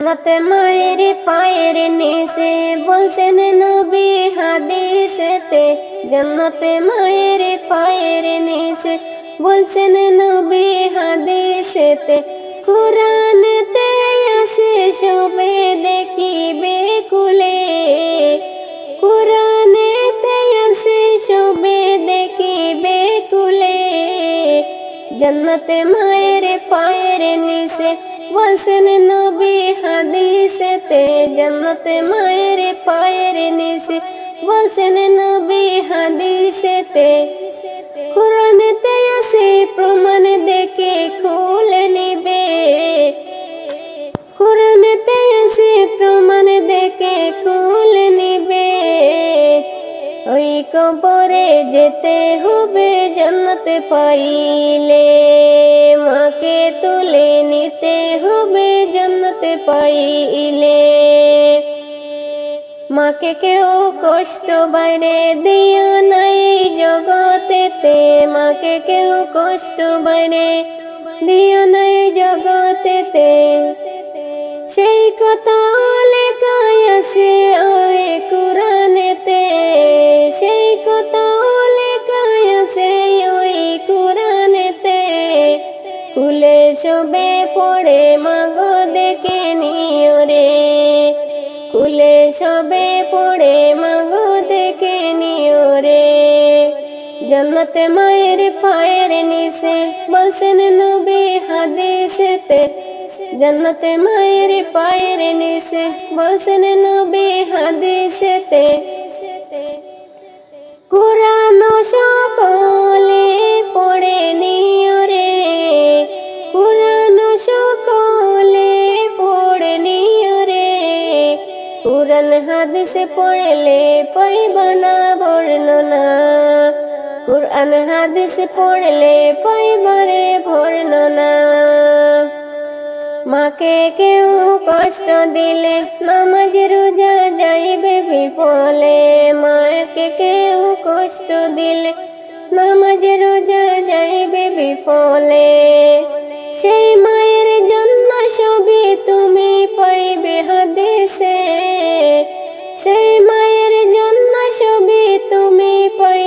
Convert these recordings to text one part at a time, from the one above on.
নাতে মায়ের পায়ের নিচে বলছেন নবী হাদিসেতে, জান্নাতে মায়ের পায়ের নিচে বলছেন নবী হাদিসেতে, কোরআনেতে আছে সবে দেখিবে কুলে, কোরআনেতে আছে সবে দেখিবে কুলে, জন্নতে মায়ের পায়ের নিচে বলছেন নবী হাদিসেতে জন্নতে মায়ের পায়ের নিচে বলছেন নবী হাদিসেতে কোরআনেতে আছে প্রমাণ দেখে খুলে নিবে কোরআনেতে আছে প্রমাণ দেখে খুলে নিবে ওই কবরে যেতে হবে জান্নাতে পাইলে, মাকে নিতে হবে জান্নাতে পাইলে। মাকে কেউ কষ্ট বাইরে দিও নাই জগতেতে। মাকে কেউ কষ্ট বাইরে দিও নাই জগতেতে। সেই কথা মাগো দেখে নিও রে। খুলে সবে পড়ে মাগো দেখে নিও রে। জন্নতে মায়ের পায়ের নিচে বলছেন নবী হাদিসেতে, জন্নতে মায়ের পায়ের নিচে বলছেন নবী হাদিসেতে, কোরআন কোরআন হাদিসে পড়লে পাইবানা বর্ণনা। কোরআন হাদিসে পড়লে পাইবারে বর্ণনা। মাকে কেউ কষ্ট দিলে নামাজ রোজা যাইবে বিফলে। মাকে কেউ কষ্ট দিলে নামাজ রোজা যাইবে বিফলে।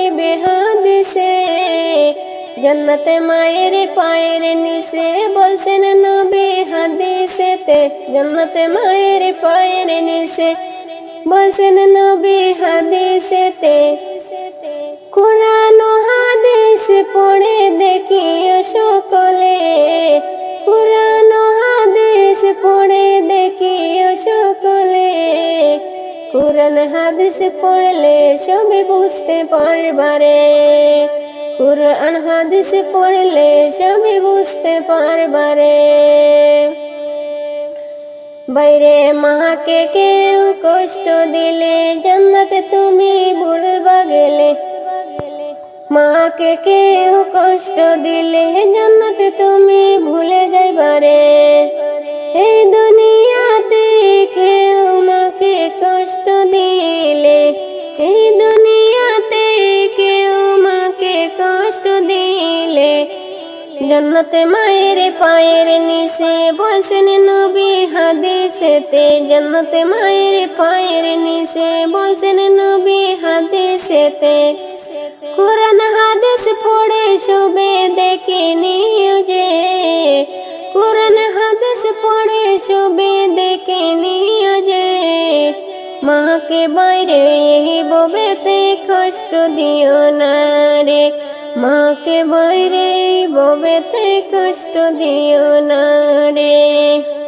পাইবে সে, জন্নত মায়ের পায়ের নিচে বলছেন নবী হাদিসেতে, জন্নতে মায়ের পায়ের নিচে বলছেন নবী হাদিসেতে। কোরআন হাদিস পড়ে দেখিও সকলে কোরআন হাদিস পড়লে সবে বুঝতে পারবারে। কোরআন হাদিস পড়লে সবে বুঝতে পারবারে। বাইরে মাকে কেউ কষ্ট দিলে জান্নাতে তুমি ভুলবা গেলে। মাকে কেউ কষ্ট দিলে জান্নাতে তুমি ভুলে যাইবারে। জন্নতে মায়ের পায়ের নিচে বলছেন নবী হাদিসেতে, জন্নতে মায়ের পায়ের নিচে বলছেন নবী হাদিসেতে। কোরআন হাদিস পড়ে সবে দেখে নিও যে, কোরআন হাদিস পড়ে সবে দেখে নিও মাকে বাইরে ববেতে কষ্ট দিও না রে। মাকে বাইরে ববেতে কষ্ট দিও না রে।